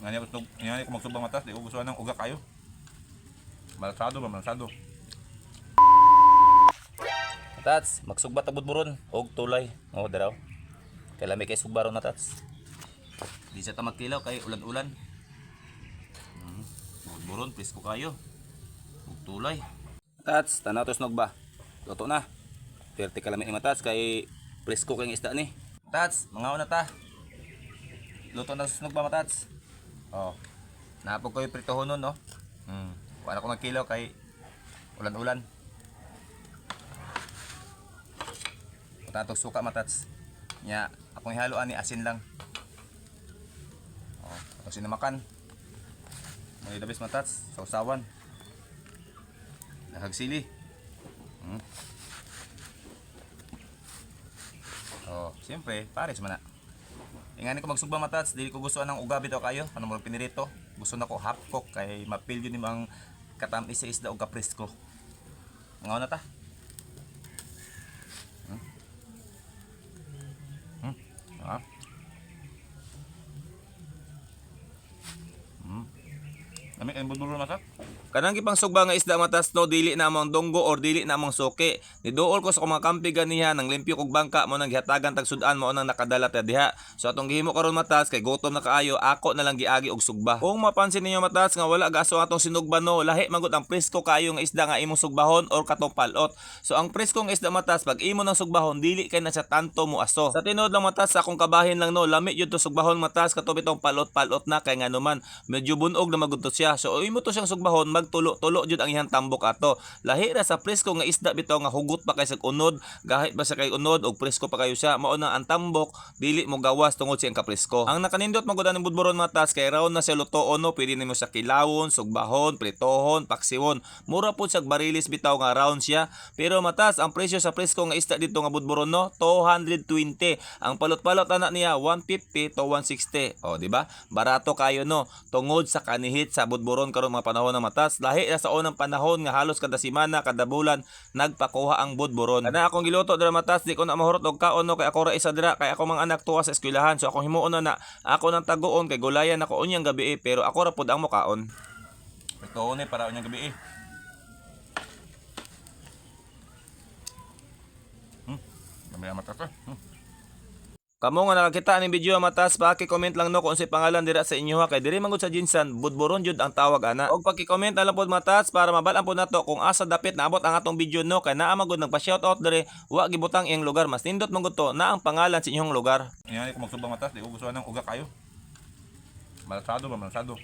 Nga niya gusto, nga niya ko magsubang matas, di ko gusto ng uga kayo. Malasado ba, malasado. Tats, magsugba ta budburon og tulay. Oh, daraw. Kay lami kay sugbaron na tats. Di sa ta magkilaw kay ulan-ulan. Hmm. Budburon, please ko kayo. Og tulay. Tats, tanaw to snog ba? Luto na. Perti ka lami ni matats kay presko kay isda ni. Tats, mga na ta. Luto na snog ba matats? Oh. Napog ko yung pritohon nun, no? Hmm. Wala ko magkilaw kay ulan-ulan. Tatog suka matats. Nya, akong ihaloan ni asin lang. Oh, atong sinamakan. May dabis matats, sausawan. Lahag sili. Hmm. Oh, siyempre, pares man na. Ingani ko magsugba matats, dili ko gusto ng ugabi daw kayo. Ano mo pinirito? Gusto na ko half cook kay mapil yun yung katamis sa isda o kapresko. Ngaw na ta. Lami kayong budburo masak? Kanang gipang sugba nga isda matas no dili na among donggo or dili na among suki. Niduol ko sa mga kampi ganiha nang limpyo kog bangka mo nang gihatagan tag sudan mo nang nakadala ta diha. So atong gihimo karon matas kay gutom na kaayo ako na lang giagi og sugba. Kung mapansin ninyo matas nga wala gaso atong sinugba no lahi magud ang presko kaayo nga isda nga imong sugbahon or katong palot. So ang presko nga isda matas pag imo nang sugbahon dili kay na sa tanto mo aso. Sa tinuod lang matas sa akong kabahin lang no lami yun to sugbahon matas katubit tong palot-palot na kay nga naman medyo bunog na magudto siya. So imo to siyang sugbahon magtulo-tulo jud ang ihang tambok ato. Lahi ra sa presko nga isda bitaw nga hugot pa kay sa unod, gahit ba sa kay unod og presko pa kayo siya. Mao na ang tambok dili mo gawas tungod siyang kapresko. Ang nakanindot magud ang budburon matas kay raon na siya luto ono pwede nimo sa kilawon, sugbahon, pritohon, paksiwon. Mura pud sa barilis bitaw nga round siya. Pero matas ang presyo sa presko nga isda dito nga budburon no 220. Ang palot-palot ana niya 150 to 160. O di ba? Barato kayo no tungod sa kanihit sa budburon karon mga panahon ng matas. Lahi na sa unang panahon nga halos kada semana, kada bulan nagpakuha ang budburon. Kana akong giluto dira matas di ko na mahurot og kaon no kay ako ra isa dira kay ako mga anak tuwa sa eskwelahan. So akong himuon na ako nang taguon kay gulayan ako unyang gabi eh, pero ako ra pud ang mokaon. Ito ni para unyang gabi eh. Hmm. Na matas eh. Hmm. Kamo nga nakakita ning video matas paki-comment lang no kung si pangalan dira sa inyo ha kay diri mangud sa Jinsan budburon jud ang tawag ana. Og paki-comment na lang pod matas para mabalaan po nato kung asa dapit naabot ang atong video no kay naa magud nagpa-shout out diri wa gibutang iyang lugar mas nindot mangud to na ang pangalan sa inyong lugar. Ingani ko magsubang matas, di ko gusto ng uga kayo. Malasado ba, malasado.